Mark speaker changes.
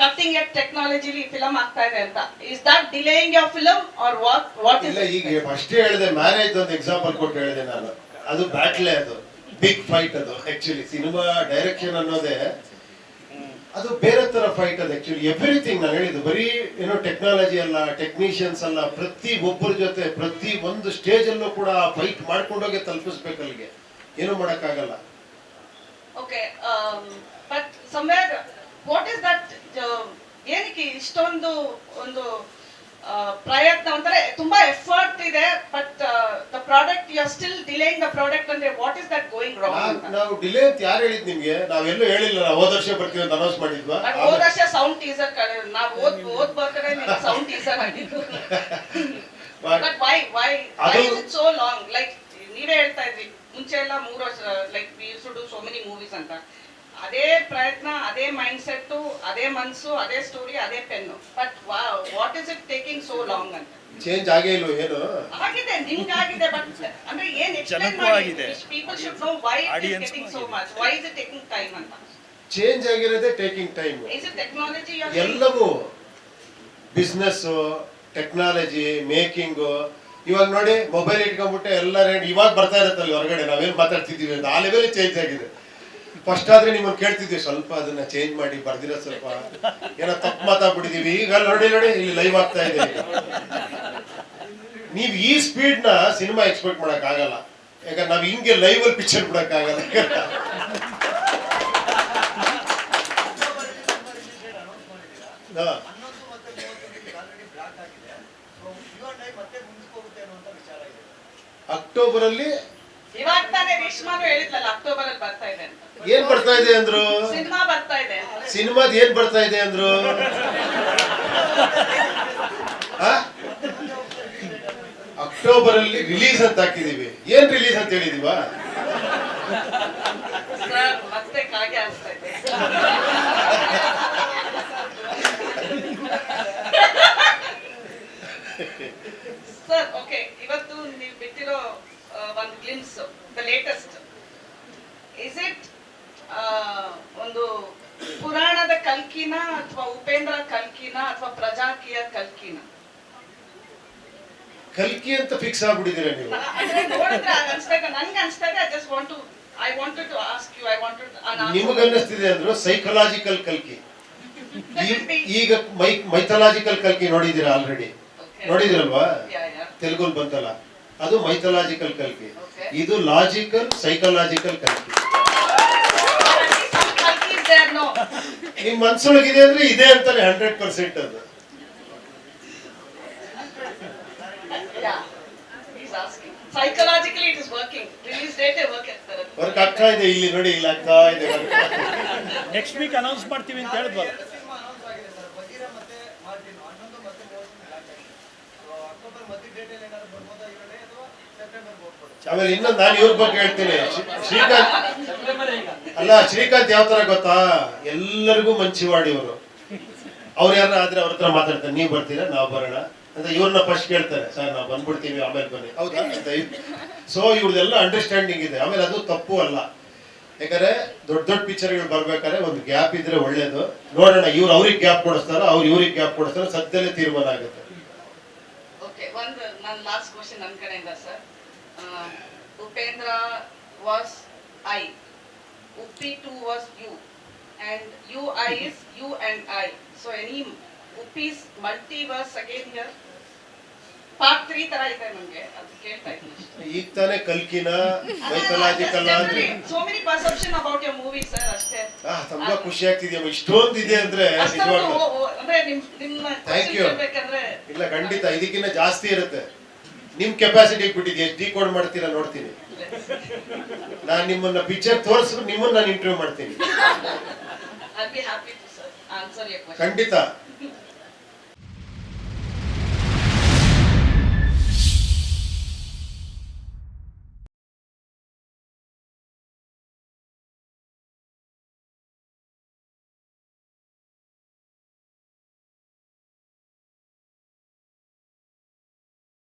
Speaker 1: Cutting ಎಟ್ ಟೆಕ್ನಾಲಜಿಲಿ film ಆಗ್ತಾ ಇದೆ ಅಂತ. Is that delaying your film are what what is
Speaker 2: ಇಲ್ಲ ಈಗ ಫಸ್ಟ್ ಹೇಳಿದೆ ಮ್ಯಾರೇಜ್ ಒಂದು ಎಕ್ಸಾಂಪಲ್ ಕೊಟ್ಟು ಹೇಳಿದೆ ನಾನು. ಅದು ಬ್ಯಾಟ್ಲೆ ಅದು ಬಿಗ್ ಫೈಟ್ ಅದು ಆಕ್ಚುಲಿ ಸಿನಿಮಾ ಡೈರೆಕ್ಷನ್ ಅನ್ನೋದೇ ಅದು ಬೇರೆ ತರ ಫೈಟ್ ಅದು ಆಕ್ಚುಲಿ ಎವ್ರಿಥಿಂಗ್ ನಾನು ಹೇಳಿದ್ದು ಬರೀ ಏನೋ ಟೆಕ್ನಾಲಜಿ ಅಲ್ಲ ಟೆಕ್ನಿಷಿಯನ್ಸ್ ಅಲ್ಲ ಪ್ರತಿ ಒಬ್ಬರ ಜೊತೆ ಪ್ರತಿ ಒಂದು ಸ್ಟೇಜ್ ಅಲ್ಲೂ ಕೂಡ ಫೈಟ್ ಮಾಡ್ಕೊಂಡೋಗಿ ತಲುಪಿಸ್ಬೇಕು ಅಲ್ಲಿಗೆ. ಏನು ಮಾಡಕ್ಕಾಗಲ್ಲ.
Speaker 1: Okay but somewhere what is that ಏನಕ್ಕೆ ಇಷ್ಟೊಂದು ಒಂದು ಪ್ರಯತ್ನ ಅಂದ್ರೆ ತುಂಬಾ ಎಫರ್ಟ್ ಇದೆ but the product you are still delaying the product ಅಂದ್ರೆ what is that going wrong
Speaker 2: ನಾವು ಡಿಲೇ ಅಂತ ಯಾರು ಹೇಳಿದ್ ನಿಮ್ಗೆ? ನಾವೆಲ್ಲೂ ಹೇಳಿಲ್ಲ ನಾವು ಹೋದ ವರ್ಷ ಬರ್ತೀವಿ ಅಂತ ಅನೌನ್ಸ್ ಮಾಡಿದ್ವಾ?
Speaker 1: ಬಟ್ ಹೋದ ವರ್ಷ ಸೌಂಡ್ ಟೀಸರ್ ನಾವು ಓದ್ ಓದ್ ಬರ್ತಾರೆ ಸೌಂಡ್ ಟೀಸರ್ ಆಗಿದ್ದು. But why why why it so long like ನೀವೇ ಹೇಳ್ತಾ ಇದ್ರಿ ಮುಂಚೆ ಎಲ್ಲ ಮೂರು ವರ್ಷ like we use to so many movies ಅಂತ. ಅದೇ ಪ್ರಯತ್ನ ಅದೇ ಮೈಂಡ್ ಸೆಟ್ ಅದೇ ಮನಸ್ಸು ಅದೇ ಸ್ಟೋರಿ ಅದೇ pen but what is it taking so long ಅಂತ?
Speaker 2: ಚೇಂಜ್ ಆಗೇ ಇಲ್ವ ಏನು?
Speaker 1: ಆಗಿದೆ ನಿಮ್ಗೆ ಆಗಿದೆ ಬಟ್ ಅಂದ್ರೆ ಏನ್ ಎಕ್ಸ್ಪ್ಲೇನ್ ಮಾಡಿ?
Speaker 3: ಆಗಿದೆ.
Speaker 1: People should know why it is
Speaker 3: taking
Speaker 1: so. Much why is it taking time ಅಂತ?
Speaker 2: Change ಆಗಿರೋದೇ taking time
Speaker 1: is it technology
Speaker 2: ಎಲ್ಲವೂ. ಬಿಸ್ನೆಸ್ ಟೆಕ್ನಾಲಜಿ ಮೇಕಿಂಗು ಇವಾಗ ನೋಡಿ ಮೊಬೈಲ್ ಇಟ್ಕೊಂಡ್ಬಿಟ್ಟು ಎಲ್ಲ ರೇಟ್ ಇವಾಗ ಬರ್ತಾ ಇರುತ್ತಲ್ಲ ಹೊರಗಡೆ ನಾವೇನು ಮಾತಾಡ್ತಿದ್ದೀವಿ ಅಂತ. ಆ ಲೆವೆಲ್ ಚೇಂಜ್ ಆಗಿದೆ. ಫಸ್ಟ್ ಆದ್ರೆ ನಿಮ್ಮನ್ನು ಕೇಳ್ತಿದ್ವಿ ಸ್ವಲ್ಪ ಅದನ್ನ ಚೇಂಜ್ ಮಾಡಿ ಬರ್ದಿರೋ ಸ್ವಲ್ಪ. ಏನೋ ತಪ್ಪು ಮಾತಾಡ್ಬಿಟ್ಟಿದೀವಿ ಈಗ ನೋಡಿ ನೋಡಿ, ಇಲ್ಲಿ ಲೈವ್ ಆಗ್ತಾ ಇದೆ. ನೀವ್ ಈ ಸ್ಪೀಡ್ನ ಸಿನಿಮಾ ಎಕ್ಸ್ಪೆಕ್ಟ್ ಮಾಡಕ್ ಆಗಲ್ಲ ಯಾಕಂದ್ರೆ ನಾವ್ ಹಿಂಗೆ ಲೈವ್ ಅಲ್ಲಿ ಪಿಕ್ಚರ್ ಬಿಡಕ್ ಆಗಲ್ಲ ಅಕ್ಟೋಬರ್ ಅಲ್ಲಿ
Speaker 1: ಇವಾಗ ತಾನೇ ರೇಷ್ಮಾನು ಹೇಳಿದ್ಲಲ್ಲ ಅಕ್ಟೋಬರ್ ಅಲ್ಲಿ ಬರ್ತಾ ಇದೆ ಅಂತ.
Speaker 2: ಏನ್ ಬರ್ತಾ ಇದೆ ಅಂದ್ರು?
Speaker 1: ಸಿನಿಮಾ ಬರ್ತಾ ಇದೆ
Speaker 2: ಸಿನಿಮಾದ ಏನ್ ಬರ್ತಾ ಇದೆ ಅಂದ್ರು? ಅಕ್ಟೋಬರ್ ಅಲ್ಲಿ ರಿಲೀಸ್ ಅಂತ ಹಾಕಿದೀವಿ. ಏನ್ ರಿಲೀಸ್ ಅಂತ ಹೇಳಿದೀವಾ?
Speaker 1: ಮತ್ತೆ ಕಾಗೆ ಇದೆ ಸರ್ ಓಕೆ ಇವತ್ತು ನೀವು ಬಿಟ್ಟಿರೋ ಆ, ಒಂದು glimpse the latest is it ಒಂದು ಪುರಾಣದ ಕಲ್ಕಿನ ಅಥವಾ ಉಪೇಂದ್ರ ಕಲ್ಕಿನ ಅಥವಾ ಪ್ರಜಾಕೀಯ ಕಲ್ಕಿನ?
Speaker 2: ಕಲ್ಕಿ ಅಂತ ಫಿಕ್ಸ್ ಆಗ್ಬಿಟ್ಟಿದ್ದೀರಾ ನೀವು? ನಿಮಗೆ ಅನ್ನಿಸ್ತಿದೆ ಅಂದ್ರೆ ಸೈಕಲಾಜಿಕಲ್ ಕಲ್ಕಿ. ಈಗ ಮೈ ಮೈಥಲಾಜಿಕಲ್ ಕಲ್ಕಿ ನೋಡಿದಿರ ಆಲ್ರೆಡಿ ನೋಡಿದಿರಲ್ವಾ. ತೆಲುಗು ಬಂತಲ್ಲ. ಅದು ಮೈಥಲಾಜಿಕಲ್ ಕಲ್ಕಿ. ಇದು ಲಾಜಿಕಲ್ ಸೈಕಲಾಜಿಕಲ್ ಕಲ್ಕಿ. ನಿಮ್ ಮನ್ಸೊಳಗಿದೆ ಅಂದ್ರೆ ಇದೆ ಅಂತಾನೆ ಹಂಡ್ರೆಡ್ ಪರ್ಸೆಂಟ್ ಅದು.
Speaker 1: ಆಗ್ತಾರೆ.
Speaker 2: ವರ್ಕ್ ಆಗ್ತಾ ಇದೆ ಇಲ್ಲಿ ನೋಡಿ ಇಲ್ಲ ಆಗ್ತಾ ಇದೆ.
Speaker 3: ನೆಕ್ಸ್ಟ್ ವೀಕ್ ಅನೌನ್ಸ್ ಮಾಡ್ತೀವಿ ಅಂತ ಹೇಳಿದ್ವಲ್ಲ
Speaker 4: ಎರಡು ಸಿನಿಮಾ ಅನೌನ್ಸ್ ಆಗಿದೆ ಸರ್ ಬಗೀರ ಮತ್ತೆ ಮಾರ್ಟಿನ್ ಹನ್ನೊಂದು ಮತ್ತೆ ಮೂವತ್ತು ಬ್ಲಾಕ್ ಆಗಿದೆ ಸೊ ಅಕ್ಟೋಬರ್ ಮಧ್ಯ ಡೇಟಲ್ಲಿ ಏನಾದ್ರು ಬರ್ಬೋದಾ ಅಥವಾ ಸೆಪ್ಟೆಂಬರ್ ಹೋಗ್ಬೋದು
Speaker 2: ಆಮೇಲೆ ಇನ್ನೊಂದು ನಾನು ಇವ್ರ ಬಗ್ಗೆ ಹೇಳ್ತೀನಿ. ಶ್ರೀ- ಶ್ರೀಕಾಂತ್ ಅಲ್ಲ, ಶ್ರೀಕಾಂತ್ ಯಾವ ತರ ಗೊತ್ತಾ? ಎಲ್ಲರಿಗೂ ಮಂಚಿವಾಡಿ ಇವರು. ಅವ್ರು ಯಾರ ಆದ್ರೆ ಅವ್ರ ಹತ್ರ ಮಾತಾಡ್ತಾರೆ, ನೀವು ಬರ್ತೀರಾ? ನಾವು ಬರೋಣ. ಅಂತ ಇವ್ರನ್ನ ಫಸ್ಟ್ ಕೇಳ್ತಾರೆ, ಸರ್, ನಾವು ಬಂದ್ಬಿಡ್ತೀವಿ, ಆಮೇಲೆ ಬನ್ನಿ. ಹೌದಾ? ಸೊ ಇವ್ರದೆಲ್ಲ ಅಂಡರ್ಸ್ಟ್ಯಾಂಡಿಂಗ್ ಇದೆ. ಆಮೇಲೆ ಅದು ತಪ್ಪು ಅಲ್ಲ. ಯಾಕಂದ್ರೆ ದೊಡ್ಡ ದೊಡ್ಡ ಪಿಕ್ಚರ್ಗಳು ಬರ್ಬೇಕಾದ್ರೆ ಒಂದು ಗ್ಯಾಪ್ ಇದ್ರೆ ಒಳ್ಳೇದು. ನೋಡೋಣ, ಇವ್ರು ಅವ್ರಿಗೆ ಗ್ಯಾಪ್ ಕೊಡಿಸ್ತಾರ? ಅವ್ರು ಇವ್ರಿಗೆ ಗ್ಯಾಪ್ ಕೊಡಿಸ್ತಾರ? ಸದ್ಯದಲ್ಲೇ ತೀರ್ಮಾನ ಆಗುತ್ತೆ.
Speaker 1: Upendra was I Uppi to was you and you I is you and I so any Uppi's multiverse again here part three ತರ ಇದೆ ನಮ್ಗೆ. ಅದು ಕೇಳ್ತಾ ಇದ್ದೀನಿ
Speaker 2: ಈಗ ತಾನೇ ಕಲ್ಕಿನ mythological
Speaker 1: so many perception about your movie sir ಅಷ್ಟೇ.
Speaker 2: ತುಂಬಾ ಖುಷಿ ಆಗ್ತಿದ್ಯಮ್ಮ ಇಷ್ಟೊಂದು ಇದೆ ಅಂದ್ರೆ ನಿಜವಾಗ್ಲೂ.
Speaker 1: ಅಂದ್ರೆ ನಿಮ್ ನಿಮ್ಮ
Speaker 2: Thank
Speaker 1: question
Speaker 2: ಇಲ್ಲ ಖಂಡಿತ. ಇದಕ್ಕಿಂತ ಜಾಸ್ತಿ ಇರುತ್ತೆ. ನಿಮ್ ಕೆಪಾಸಿಟಿ ಬಿಟ್ಟಿದ್ದೆ ಎಷ್ಟು ಡಿಕೋಡ್ ಮಾಡ್ತೀರಾ? ನೋಡ್ತೀನಿ. ನಾನು ನಿಮ್ಮನ್ನ ಪಿಕ್ಚರ್ ತೋರಿಸ್ಬಿಟ್ಟು ನಿಮ್ಮನ್ನ ನಾನು ಇಂಟರ್ವ್ಯೂ ಮಾಡ್ತೀನಿ. ಖಂಡಿತ.